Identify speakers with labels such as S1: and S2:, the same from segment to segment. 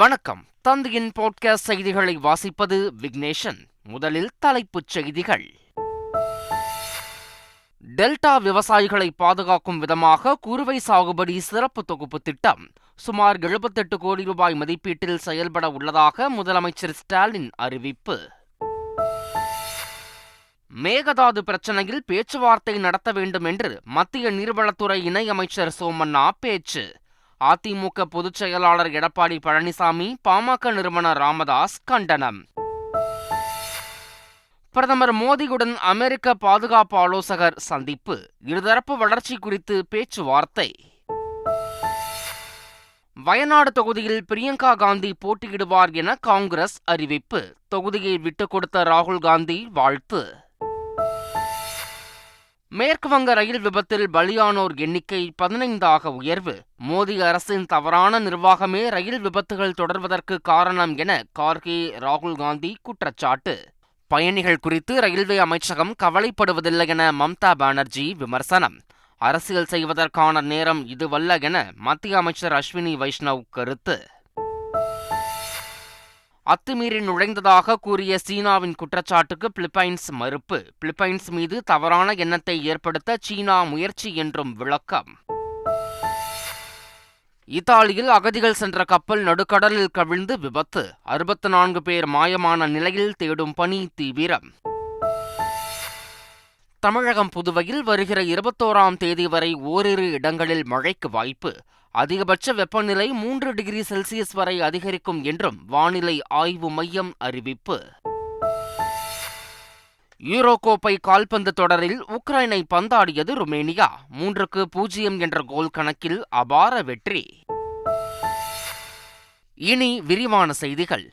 S1: வணக்கம் தந்தையின் பாட்காஸ்ட் செய்திகளை வாசிப்பது விக்னேஷன் முதலில் தலைப்புச் செய்திகள் டெல்டா விவசாயிகளை பாதுகாக்கும் விதமாக குறுவை சாகுபடி சிறப்பு தொகுப்பு திட்டம் சுமார் எழுபத்தெட்டு கோடி ரூபாய் மதிப்பீட்டில் செயல்பட உள்ளதாக முதலமைச்சர் ஸ்டாலின் அறிவிப்பு மேகதாது பிரச்சனையில் பேச்சுவார்த்தை நடத்த வேண்டும் என்று மத்திய நீர்வளத்துறை இணையமைச்சர் சோமண்ணா பேச்சு அதிமுக பொதுச் செயலாளர் எடப்பாடி பழனிசாமி பாமக நிறுவனர் ராமதாஸ் கண்டனம் பிரதமர் மோடியுடன் அமெரிக்க பாதுகாப்பு ஆலோசகர் சந்திப்பு இருதரப்பு வளர்ச்சி குறித்து பேச்சுவார்த்தை வயநாடு தொகுதியில் பிரியங்கா காந்தி போட்டியிடுவார் என காங்கிரஸ் அறிவிப்பு தொகுதியை விட்டுக் கொடுத்த ராகுல் காந்தி வாழ்த்து மேற்கு வங்க ரயில் விபத்தில் பலியானோர் எண்ணிக்கை பதினைந்தாக உயர்வு மோடி அரசின் தவறான நிர்வாகமே ரயில் விபத்துகள் தொடர்வதற்கு காரணம் என கார்கே ராகுல் காந்தி குற்றச்சாட்டு பயணிகள் குறித்து ரயில்வே அமைச்சகம் கவலைப்படுவதில்லை என மம்தா பானர்ஜி விமர்சனம் அரசியல் செய்வதற்கான நேரம் இதுவல்ல என மத்திய அமைச்சர் அஸ்வினி வைஷ்ணவ் கருத்து அத்துமீறி நுழைந்ததாக கூறிய சீனாவின் குற்றச்சாட்டுக்கு பிலிப்பைன்ஸ் மறுப்பு பிலிப்பைன்ஸ் மீது தவறான எண்ணத்தை ஏற்படுத்த சீனா முயற்சி என்றும் விளக்கம் இத்தாலியில் அகதிகள் சென்ற கப்பல் நடுக்கடலில் கவிழ்ந்து விபத்து அறுபத்து நான்கு பேர் மாயமான நிலையில் தேடும் பணி தீவிரம் தமிழகம் புதுவையில் வருகிற இருபத்தோராம் தேதி வரை ஓரிரு இடங்களில் மழைக்கு வாய்ப்பு அதிகபட்ச வெப்பநிலை மூன்று டிகிரி செல்சியஸ் வரை அதிகரிக்கும் என்றும் வானிலை ஆய்வு மையம் அறிவிப்பு யூரோ கோப்பை கால்பந்து தொடரில் உக்ரைனை பந்தாடியது ருமேனியா மூன்றுக்கு பூஜ்ஜியம் என்ற கோல் கணக்கில் அபார வெற்றி இனி விரிவான செய்திகள்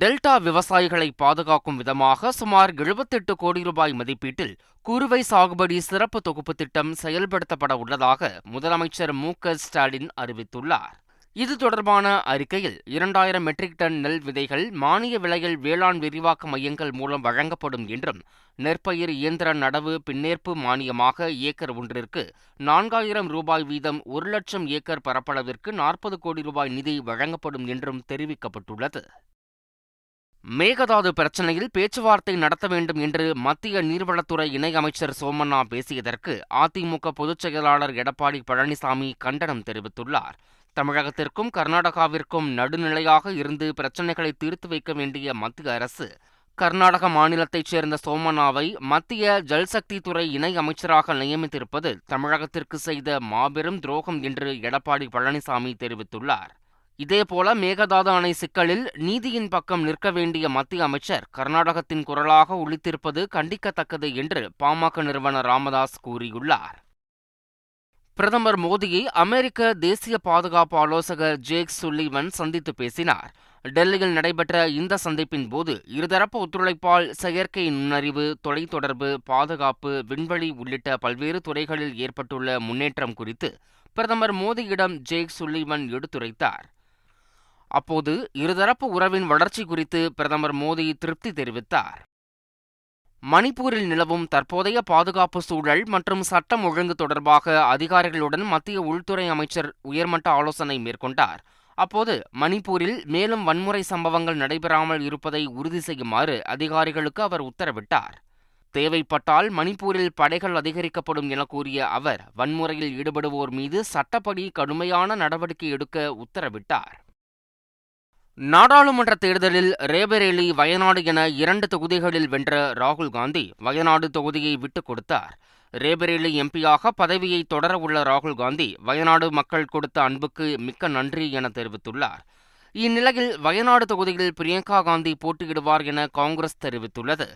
S1: டெல்டா விவசாயிகளை பாதுகாக்கும் விதமாக சுமார் எழுபத்தெட்டு கோடி ரூபாய் மதிப்பீட்டில் குறுவை சாகுபடி சிறப்பு தொகுப்பு திட்டம் செயல்படுத்தப்பட உள்ளதாக முதலமைச்சர் மு ஸ்டாலின் அறிவித்துள்ளார் இது தொடர்பான அறிக்கையில் இரண்டாயிரம் மெட்ரிக் டன் நெல் விதைகள் மானிய விலையில் வேளாண் விரிவாக்க மையங்கள் மூலம் வழங்கப்படும் என்றும் நெற்பயிர் இயந்திர நடவு பின்னேற்பு மானியமாக ஏக்கர் ஒன்றிற்கு நான்காயிரம் ரூபாய் வீதம் ஒரு லட்சம் ஏக்கர் பரப்பளவிற்கு நாற்பது கோடி ரூபாய் நிதி வழங்கப்படும் என்றும் தெரிவிக்கப்பட்டுள்ளது மேகதாது பிரச்சினையில் பேச்சுவார்த்தை நடத்த வேண்டும் என்று மத்திய நீர்வளத்துறை இணையமைச்சர் சோமண்ணா பேசியதற்கு அதிமுக பொதுச் செயலாளர் எடப்பாடி பழனிசாமி கண்டனம் தெரிவித்துள்ளார் தமிழகத்திற்கும் கர்நாடகாவிற்கும் நடுநிலையாக இருந்து பிரச்சினைகளை தீர்த்து வைக்க வேண்டிய மத்திய அரசு கர்நாடக மாநிலத்தைச் சேர்ந்த சோமண்ணாவை மத்திய ஜல்சக்தி துறை இணை அமைச்சராக நியமித்திருப்பது தமிழகத்திற்கு செய்த மாபெரும் துரோகம் என்று எடப்பாடி பழனிசாமி தெரிவித்துள்ளார் இதேபோல மேகதாது அணை சிக்கலில் நீதியின் பக்கம் நிற்க வேண்டிய மத்திய அமைச்சர் கர்நாடகத்தின் குரலாக ஒழித்திருப்பது கண்டிக்கத்தக்கது என்று பாமக நிறுவனர் ராமதாஸ் கூறியுள்ளார் பிரதமர் மோடியை அமெரிக்க தேசிய பாதுகாப்பு ஆலோசகர் ஜேக் சுல்லிவன் சந்தித்து பேசினார் டெல்லியில் நடைபெற்ற இந்த சந்திப்பின் போது இருதரப்பு ஒத்துழைப்பால் செயற்கை நுண்ணறிவு தொலைத்தொடர்பு பாதுகாப்பு விண்வெளி உள்ளிட்ட பல்வேறு துறைகளில் ஏற்பட்டுள்ள முன்னேற்றம் குறித்து பிரதமர் மோடியிடம் ஜேக் சுல்லிவன் எடுத்துரைத்தார் அப்போது இருதரப்பு உறவின் வளர்ச்சி குறித்து பிரதமர் மோடி திருப்தி தெரிவித்தார் மணிப்பூரில் நிலவும் தற்போதைய பாதுகாப்பு சூழல் மற்றும் சட்டம் ஒழுங்கு தொடர்பாக அதிகாரிகளுடன் மத்திய உள்துறை அமைச்சர் உயர்மட்ட ஆலோசனை மேற்கொண்டார் அப்போது மணிப்பூரில் மேலும் வன்முறை சம்பவங்கள் நடைபெறாமல் இருப்பதை உறுதி செய்யுமாறு அதிகாரிகளுக்கு அவர் உத்தரவிட்டார் தேவைப்பட்டால் மணிப்பூரில் படைகள் அதிகரிக்கப்படும் என கூறிய அவர் வன்முறையில் ஈடுபடுவோர் மீது சட்டப்படி கடுமையான நடவடிக்கை எடுக்க உத்தரவிட்டார் நாடாளுமன்ற தேர்தலில் ரேபரேலி வயநாடு என இரண்டு தொகுதிகளில் வென்ற ராகுல் காந்தி வயநாடு தொகுதியை விட்டுக் கொடுத்தார் ரேபரேலி எம்பியாக பதவியை தொடர உள்ள ராகுல் காந்தி வயநாடு மக்கள் கொடுத்த அன்புக்கு மிக்க நன்றி என தெரிவித்துள்ளார் இந்நிலையில் வயநாடு தொகுதியில் பிரியங்கா காந்தி போட்டியிடுவார் என காங்கிரஸ் தெரிவித்துள்ளது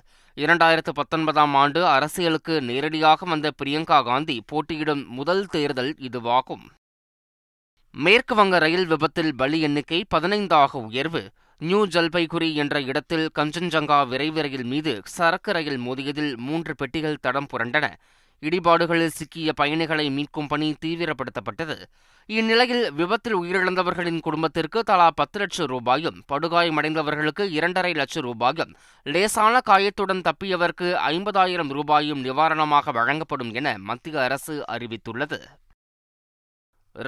S1: இரண்டாயிரத்து பத்தொன்பதாம் ஆண்டு அரசியலுக்கு நேரடியாக வந்த பிரியங்கா காந்தி போட்டியிடும் முதல் தேர்தல் இதுவாகும் மேற்கு வங்க ரயில் விபத்தில் பலி எண்ணிக்கை பதினைந்தாக உயர்வு நியூ ஜல்பைகுரி என்ற இடத்தில் கஞ்சன்ஜங்கா விரைவு ரயில் மீது சரக்கு ரயில் மோதியதில் மூன்று பெட்டிகள் தடம் புரண்டன இடிபாடுகளில் சிக்கிய பயணிகளை மீட்கும் பணி தீவிரப்படுத்தப்பட்டது இந்நிலையில் விபத்தில் உயிரிழந்தவர்களின் குடும்பத்திற்கு தலா பத்து லட்சம் ரூபாயும் படுகாயமடைந்தவர்களுக்கு இரண்டரை லட்சம் ரூபாயும் லேசான காயத்துடன் தப்பியவர்க்கு ஐம்பதாயிரம் ரூபாயும் நிவாரணமாக வழங்கப்படும் என மத்திய அரசு அறிவித்துள்ளது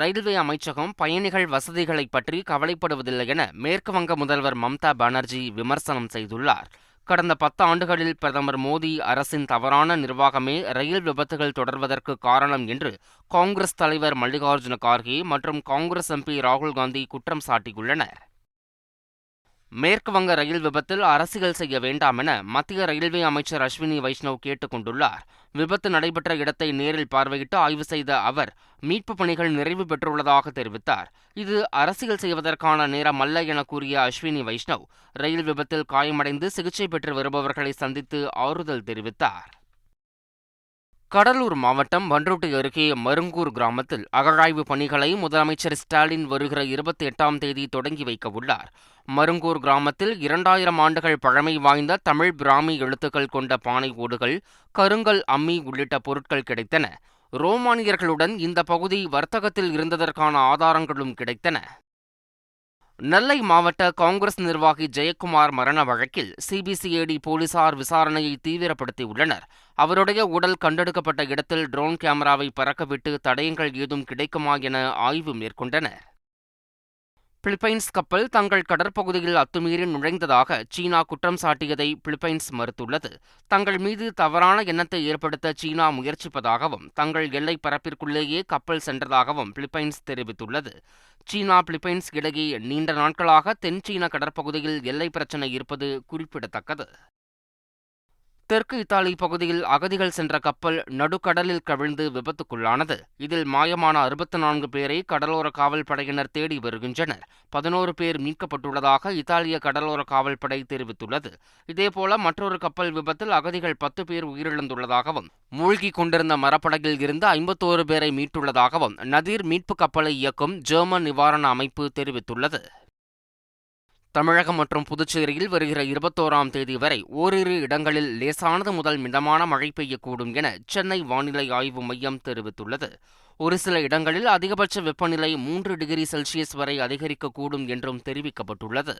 S1: ரயில்வே அமைச்சகம் பயணிகள் வசதிகளை பற்றி கவலைப்படுவதில்லை என மேற்கு வங்க முதல்வர் மம்தா பானர்ஜி விமர்சனம் செய்துள்ளார் கடந்த பத்து ஆண்டுகளில் பிரதமர் மோடி அரசின் தவறான நிர்வாகமே ரயில் விபத்துகள் தொடர்வதற்கு காரணம் என்று காங்கிரஸ் தலைவர் மல்லிகார்ஜுன கார்கே மற்றும் காங்கிரஸ் எம்பி ராகுல் காந்தி குற்றம் சாட்டியுள்ளனர் மேற்கு வங்க ரயில் விபத்தில் அரசியல் செய்ய வேண்டாம் என மத்திய ரயில்வே அமைச்சர் அஸ்வினி வைஷ்ணவ் கேட்டுக் கொண்டுள்ளார் விபத்து நடைபெற்ற இடத்தை நேரில் பார்வையிட்டு ஆய்வு செய்த அவர் மீட்பு பணிகள் நிறைவு பெற்றுள்ளதாக தெரிவித்தார் இது அரசியல் செய்வதற்கான நேரம் அல்ல என கூறிய அஸ்வினி வைஷ்ணவ் ரயில் விபத்தில் காயமடைந்து சிகிச்சை பெற்று வருபவர்களை சந்தித்து ஆறுதல் தெரிவித்தார் கடலூர் மாவட்டம் வன்றோட்டை அருகே மருங்கூர் கிராமத்தில் அகழாய்வு பணிகளை முதலமைச்சர் ஸ்டாலின் வருகிற இருபத்தி எட்டாம் தேதி தொடங்கி வைக்க உள்ளார் மருங்கூர் கிராமத்தில் இரண்டாயிரம் ஆண்டுகள் பழமை வாய்ந்த தமிழ் பிராமி எழுத்துக்கள் கொண்ட பானை ஓடுகள் கருங்கல் அம்மி உள்ளிட்ட பொருட்கள் கிடைத்தன ரோமானியர்களுடன் இந்த பகுதி வர்த்தகத்தில் இருந்ததற்கான ஆதாரங்களும் கிடைத்தன நெல்லை மாவட்ட காங்கிரஸ் நிர்வாகி ஜெயக்குமார் மரண வழக்கில் சிபிசிஐடி போலீசார் விசாரணையை தீவிரப்படுத்தியுள்ளனர் அவருடைய உடல் கண்டெடுக்கப்பட்ட இடத்தில் ட்ரோன் கேமராவை பறக்கவிட்டு தடயங்கள் ஏதும் கிடைக்குமா என ஆய்வு மேற்கொண்டனர் பிலிப்பைன்ஸ் கப்பல் தங்கள் கடற்பகுதியில் அத்துமீறி நுழைந்ததாக சீனா குற்றம் சாட்டியதை பிலிப்பைன்ஸ் மறுத்துள்ளது தங்கள் மீது தவறான எண்ணத்தை ஏற்படுத்த சீனா முயற்சிப்பதாகவும் தங்கள் எல்லை பரப்பிற்குள்ளேயே கப்பல் சென்றதாகவும் பிலிப்பைன்ஸ் தெரிவித்துள்ளது சீனா பிலிப்பைன்ஸ் இடையே நீண்ட நாட்களாக தென் சீன கடற்பகுதியில் எல்லை பிரச்சினை இருப்பது குறிப்பிடத்தக்கது தெற்கு இத்தாலி பகுதியில் அகதிகள் சென்ற கப்பல் நடுக்கடலில் கவிழ்ந்து விபத்துக்குள்ளானது இதில் மாயமான அறுபத்தி நான்கு பேரை கடலோர காவல் படையினர் தேடி வருகின்றனர் பதினோரு பேர் மீட்கப்பட்டுள்ளதாக இத்தாலிய கடலோர காவல் படை தெரிவித்துள்ளது இதேபோல மற்றொரு கப்பல் விபத்தில் அகதிகள் பத்து பேர் உயிரிழந்துள்ளதாகவும் மூழ்கி கொண்டிருந்த மரப்படகில் இருந்து ஐம்பத்தோரு பேரை மீட்டுள்ளதாகவும் நதிர் மீட்பு கப்பலை இயக்கும் ஜெர்மன் நிவாரண அமைப்பு தெரிவித்துள்ளது தமிழகம் மற்றும் புதுச்சேரியில் வருகிற இருபத்தோராம் தேதி வரை ஓரிரு இடங்களில் லேசானது முதல் மிதமான மழை பெய்யக்கூடும் என சென்னை வானிலை ஆய்வு மையம் தெரிவித்துள்ளது ஒரு சில இடங்களில் அதிகபட்ச வெப்பநிலை மூன்று டிகிரி செல்சியஸ் வரை அதிகரிக்கக்கூடும் என்றும் தெரிவிக்கப்பட்டுள்ளது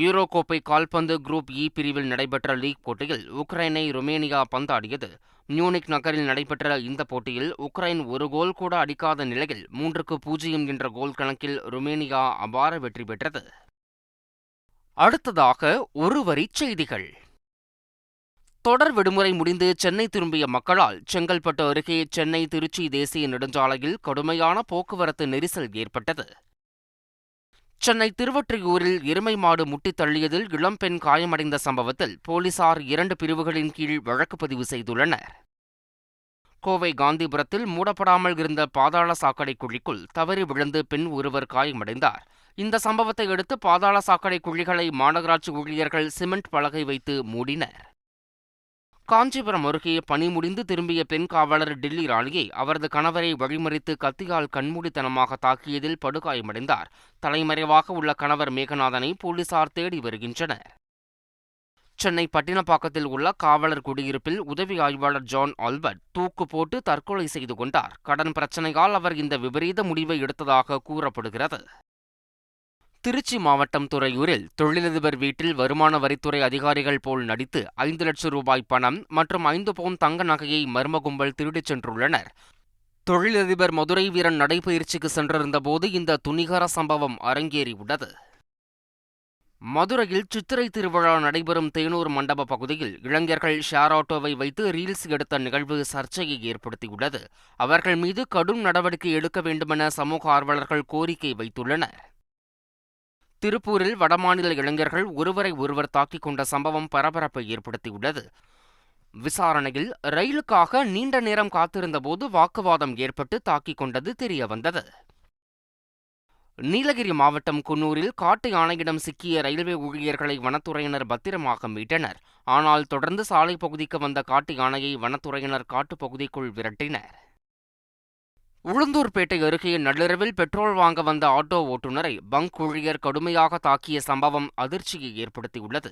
S1: யூரோ கோப்பை கால்பந்து குரூப் இ பிரிவில் நடைபெற்ற லீக் போட்டியில் உக்ரைனை ருமேனியா பந்தாடியது மியூனிக் நகரில் நடைபெற்ற இந்த போட்டியில் உக்ரைன் ஒரு கோல் கூட அடிக்காத நிலையில் மூன்றுக்கு பூஜ்ஜியம் என்ற கோல் கணக்கில் ருமேனியா அபார வெற்றி பெற்றது அடுத்ததாக ஒருவரி செய்திகள் தொடர் விடுமுறை முடிந்து சென்னை திரும்பிய மக்களால் செங்கல்பட்டு அருகே சென்னை திருச்சி தேசிய நெடுஞ்சாலையில் கடுமையான போக்குவரத்து நெரிசல் ஏற்பட்டது சென்னை திருவொற்றியூரில் எருமை மாடு முட்டித் தள்ளியதில் இளம்பெண் காயமடைந்த சம்பவத்தில் போலீசார் இரண்டு பிரிவுகளின் கீழ் வழக்கு பதிவு செய்துள்ளனர் கோவை காந்திபுரத்தில் மூடப்படாமல் இருந்த பாதாள சாக்கடை குழிக்குள் தவறி விழுந்து பெண் ஒருவர் காயமடைந்தார் இந்த சம்பவத்தை அடுத்து பாதாள சாக்கடை குழிகளை மாநகராட்சி ஊழியர்கள் சிமெண்ட் பலகை வைத்து மூடினர் காஞ்சிபுரம் அருகே பணி முடிந்து திரும்பிய பெண் காவலர் டில்லி ராணியை அவரது கணவரை வழிமறித்து கத்தியால் கண்மூடித்தனமாக தாக்கியதில் படுகாயமடைந்தார் தலைமறைவாக உள்ள கணவர் மேகநாதனை போலீசார் தேடி வருகின்றனர் சென்னை பட்டினப்பாக்கத்தில் உள்ள காவலர் குடியிருப்பில் உதவி ஆய்வாளர் ஜான் ஆல்பர்ட் தூக்கு போட்டு தற்கொலை செய்து கொண்டார் கடன் பிரச்சனையால் அவர் இந்த விபரீத முடிவை எடுத்ததாக கூறப்படுகிறது திருச்சி மாவட்டம் துறையூரில் தொழிலதிபர் வீட்டில் வருமான வரித்துறை அதிகாரிகள் போல் நடித்து ஐந்து லட்சம் ரூபாய் பணம் மற்றும் ஐந்து பவுன் தங்க நகையை மர்ம கும்பல் திருடிச் சென்றுள்ளனர் தொழிலதிபர் மதுரை வீரன் நடைபயிற்சிக்கு சென்றிருந்தபோது இந்த துணிகர சம்பவம் அரங்கேறியுள்ளது மதுரையில் சித்திரை திருவிழா நடைபெறும் தேனூர் மண்டப பகுதியில் இளைஞர்கள் ஷேர் ஆட்டோவை வைத்து ரீல்ஸ் எடுத்த நிகழ்வு சர்ச்சையை ஏற்படுத்தியுள்ளது அவர்கள் மீது கடும் நடவடிக்கை எடுக்க வேண்டுமென சமூக ஆர்வலர்கள் கோரிக்கை வைத்துள்ளனர் திருப்பூரில் வடமாநில இளைஞர்கள் ஒருவரை ஒருவர் தாக்கிக் கொண்ட சம்பவம் பரபரப்பை ஏற்படுத்தியுள்ளது விசாரணையில் ரயிலுக்காக நீண்ட நேரம் காத்திருந்தபோது வாக்குவாதம் ஏற்பட்டு தாக்கிக் கொண்டது தெரியவந்தது நீலகிரி மாவட்டம் குன்னூரில் காட்டு யானையிடம் சிக்கிய ரயில்வே ஊழியர்களை வனத்துறையினர் பத்திரமாக மீட்டனர் ஆனால் தொடர்ந்து சாலை பகுதிக்கு வந்த காட்டு யானையை வனத்துறையினர் காட்டுப் பகுதிக்குள் விரட்டினர் உளுந்தூர்பேட்டை அருகே நள்ளிரவில் பெட்ரோல் வாங்க வந்த ஆட்டோ ஓட்டுநரை பங்க் ஊழியர் கடுமையாக தாக்கிய சம்பவம் அதிர்ச்சியை ஏற்படுத்தியுள்ளது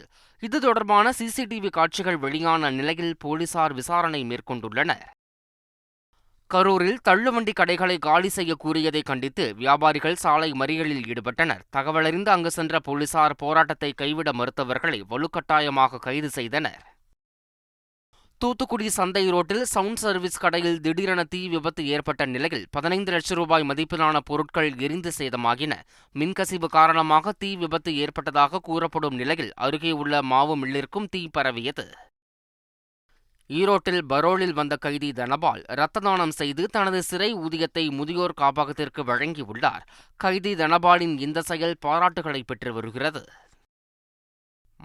S1: இது தொடர்பான சிசிடிவி காட்சிகள் வெளியான நிலையில் போலீசார் விசாரணை மேற்கொண்டுள்ளனர் கரூரில் தள்ளுவண்டி கடைகளை காலி செய்ய கூறியதை கண்டித்து வியாபாரிகள் சாலை மறியலில் ஈடுபட்டனர் தகவலறிந்து அங்கு சென்ற போலீசார் போராட்டத்தை கைவிட மறுத்தவர்களை வலுக்கட்டாயமாக கைது செய்தனர் தூத்துக்குடி சந்தை ரோட்டில் சவுண்ட் சர்வீஸ் கடையில் திடீரென தீ விபத்து ஏற்பட்ட நிலையில் பதினைந்து லட்சம் ரூபாய் மதிப்பிலான பொருட்கள் எரிந்து சேதமாகின மின்கசிவு காரணமாக தீ விபத்து ஏற்பட்டதாக கூறப்படும் நிலையில் அருகே உள்ள மாவு மில்லிற்கும் தீ பரவியது ஈரோட்டில் பரோலில் வந்த கைதி தனபால் இரத்த தானம் செய்து தனது சிறை ஊதியத்தை முதியோர் காப்பகத்திற்கு வழங்கியுள்ளார் கைதி தனபாலின் இந்த செயல் பாராட்டுகளை பெற்று வருகிறது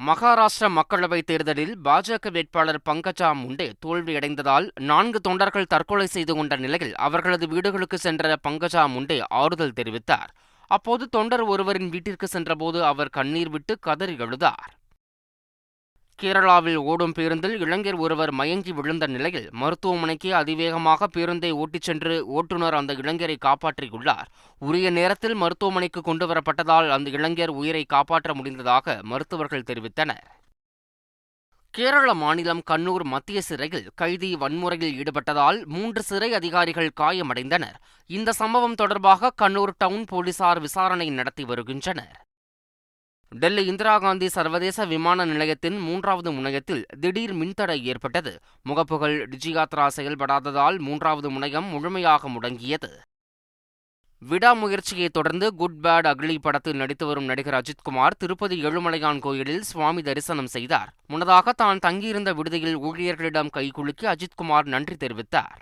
S1: மகாராஷ்டிர மக்களவைத் தேர்தலில் பாஜக வேட்பாளர் பங்கஜா முண்டே தோல்வியடைந்ததால் நான்கு தொண்டர்கள் தற்கொலை செய்து கொண்ட நிலையில் அவர்களது வீடுகளுக்கு சென்ற பங்கஜா முண்டே ஆறுதல் தெரிவித்தார் அப்போது தொண்டர் ஒருவரின் வீட்டிற்கு சென்றபோது அவர் கண்ணீர் விட்டு கதறி எழுதார் கேரளாவில் ஓடும் பேருந்தில் இளைஞர் ஒருவர் மயங்கி விழுந்த நிலையில் மருத்துவமனைக்கு அதிவேகமாக பேருந்தை ஓட்டிச் சென்று ஓட்டுநர் அந்த இளைஞரை காப்பாற்றியுள்ளார் உரிய நேரத்தில் மருத்துவமனைக்கு கொண்டுவரப்பட்டதால் அந்த இளைஞர் உயிரை காப்பாற்ற முடிந்ததாக மருத்துவர்கள் தெரிவித்தனர் கேரள மாநிலம் கண்ணூர் மத்திய சிறையில் கைதி வன்முறையில் ஈடுபட்டதால் மூன்று சிறை அதிகாரிகள் காயமடைந்தனர் இந்த சம்பவம் தொடர்பாக கண்ணூர் டவுன் போலீசார் விசாரணை நடத்தி வருகின்றனர் டெல்லி இந்திரா காந்தி சர்வதேச விமான நிலையத்தின் மூன்றாவது முனையத்தில் திடீர் மின்தடை ஏற்பட்டது முகப்புகள் டிஜியாத்ரா செயல்படாததால் மூன்றாவது முனையம் முழுமையாக முடங்கியது விடாமுயற்சியைத் தொடர்ந்து குட் பேட் அக்லி படத்தில் நடித்து வரும் நடிகர் அஜித்குமார் திருப்பதி எழுமலையான் கோயிலில் சுவாமி தரிசனம் செய்தார் முன்னதாக தான் தங்கியிருந்த விடுதியில் ஊழியர்களிடம் கைகுலுக்கி அஜித்குமார் நன்றி தெரிவித்தார்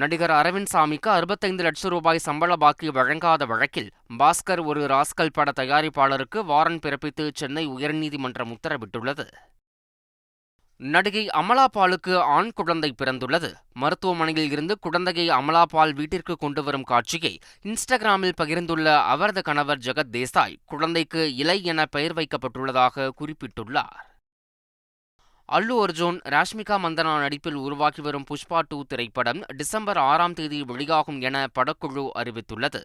S1: நடிகர் அரவிந்த் சாமிக்கு அறுபத்தைந்து லட்சம் ரூபாய் சம்பள பாக்கி வழங்காத வழக்கில் பாஸ்கர் ஒரு ராஸ்கல் பட தயாரிப்பாளருக்கு வாரண்ட் பிறப்பித்து சென்னை உயர்நீதிமன்றம் உத்தரவிட்டுள்ளது நடிகை அமலாபாலுக்கு ஆண் குழந்தை பிறந்துள்ளது மருத்துவமனையில் இருந்து குழந்தையை அமலாபால் வீட்டிற்கு கொண்டு வரும் காட்சியை இன்ஸ்டாகிராமில் பகிர்ந்துள்ள அவரது கணவர் ஜெகத் தேசாய் குழந்தைக்கு இலை என பெயர் வைக்கப்பட்டுள்ளதாக குறிப்பிட்டுள்ளார் அல்லு அர்ஜுன் ராஷ்மிகா மந்தனா நடிப்பில் உருவாகி வரும் புஷ்பா டூ திரைப்படம் டிசம்பர் ஆறாம் தேதி வெளியாகும் என படக்குழு அறிவித்துள்ளது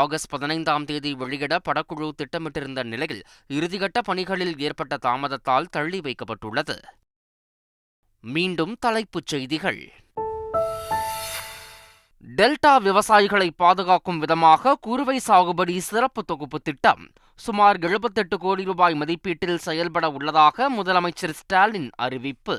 S1: ஆகஸ்ட் பதினைந்தாம் தேதி வெளியிட படக்குழு திட்டமிட்டிருந்த நிலையில் இறுதிக்கட்ட பணிகளில் ஏற்பட்ட தாமதத்தால் தள்ளி வைக்கப்பட்டுள்ளது மீண்டும் தலைப்புச் செய்திகள் டெல்டா விவசாயிகளை பாதுகாக்கும் விதமாக குறுவை சாகுபடி சிறப்பு தொகுப்பு திட்டம் சுமார் எழுபத்தெட்டு கோடி ரூபாய் மதிப்பீட்டில் செயல்பட உள்ளதாக முதலமைச்சர் ஸ்டாலின் அறிவிப்பு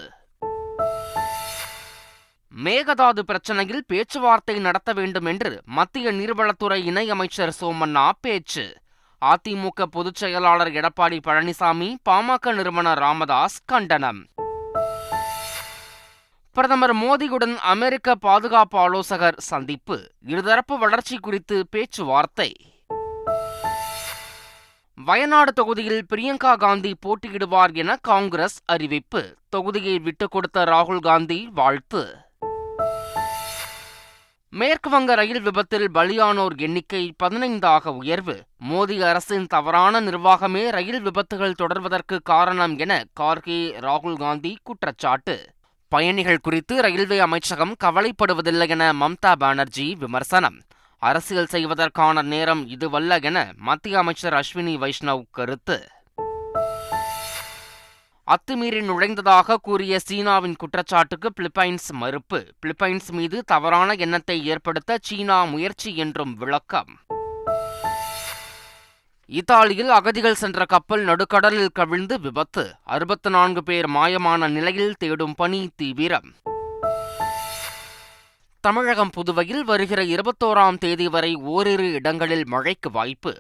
S1: மேகதாது பிரச்சினையில் பேச்சுவார்த்தை நடத்த வேண்டும் என்று மத்திய நீர்வளத்துறை இணையமைச்சர் சோமண்ணா பேச்சு அதிமுக பொதுச் செயலாளர் எடப்பாடி பழனிசாமி பாமக நிறுவனர் ராமதாஸ் கண்டனம் பிரதமர் மோடியுடன் அமெரிக்க பாதுகாப்பு ஆலோசகர் சந்திப்பு இருதரப்பு வளர்ச்சி குறித்து பேச்சுவார்த்தை வயநாடு தொகுதியில் பிரியங்கா காந்தி போட்டியிடுவார் என காங்கிரஸ் அறிவிப்பு தொகுதியை விட்டுக் கொடுத்த ராகுல் காந்தி வாழ்த்து மேற்குவங்க ரயில் விபத்தில் பலியானோர் எண்ணிக்கை பதினைந்தாக உயர்வு மோடி அரசின் தவறான நிர்வாகமே ரயில் விபத்துகள் தொடர்வதற்கு காரணம் என கார்கே ராகுல் காந்தி குற்றச்சாட்டு பயணிகள் குறித்து ரயில்வே அமைச்சகம் கவலைப்படுவதில்லை என மம்தா பானர்ஜி விமர்சனம் அரசியல் செய்வதற்கான நேரம் இதுவல்ல என மத்திய அமைச்சர் அஸ்வினி வைஷ்ணவ் கருத்து அத்துமீறி நுழைந்ததாக கூறிய சீனாவின் குற்றச்சாட்டுக்கு பிலிப்பைன்ஸ் மறுப்பு பிலிப்பைன்ஸ் மீது தவறான எண்ணத்தை ஏற்படுத்த சீனா முயற்சி என்றும் விளக்கம் இத்தாலியில் அகதிகள் சென்ற கப்பல் நடுக்கடலில் கவிழ்ந்து விபத்து அறுபத்து நான்கு பேர் மாயமான நிலையில் தேடும் பணி தீவிரம் தமிழகம் புதுவையில் வருகிற இருபத்தோராம் தேதி வரை ஓரிரு இடங்களில் மழைக்கு வாய்ப்பு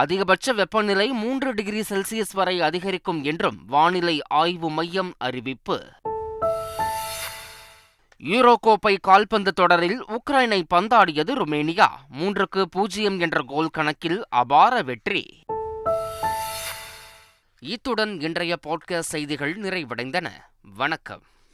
S1: அதிகபட்ச வெப்பநிலை மூன்று டிகிரி செல்சியஸ் வரை அதிகரிக்கும் என்றும் வானிலை ஆய்வு மையம் அறிவிப்பு யூரோ கோப்பை கால்பந்து தொடரில் உக்ரைனை பந்தாடியது ருமேனியா மூன்றுக்கு பூஜ்ஜியம் என்ற கோல் கணக்கில் அபார வெற்றி இத்துடன் இன்றைய பாட்காஸ்ட் செய்திகள் நிறைவடைந்தன வணக்கம்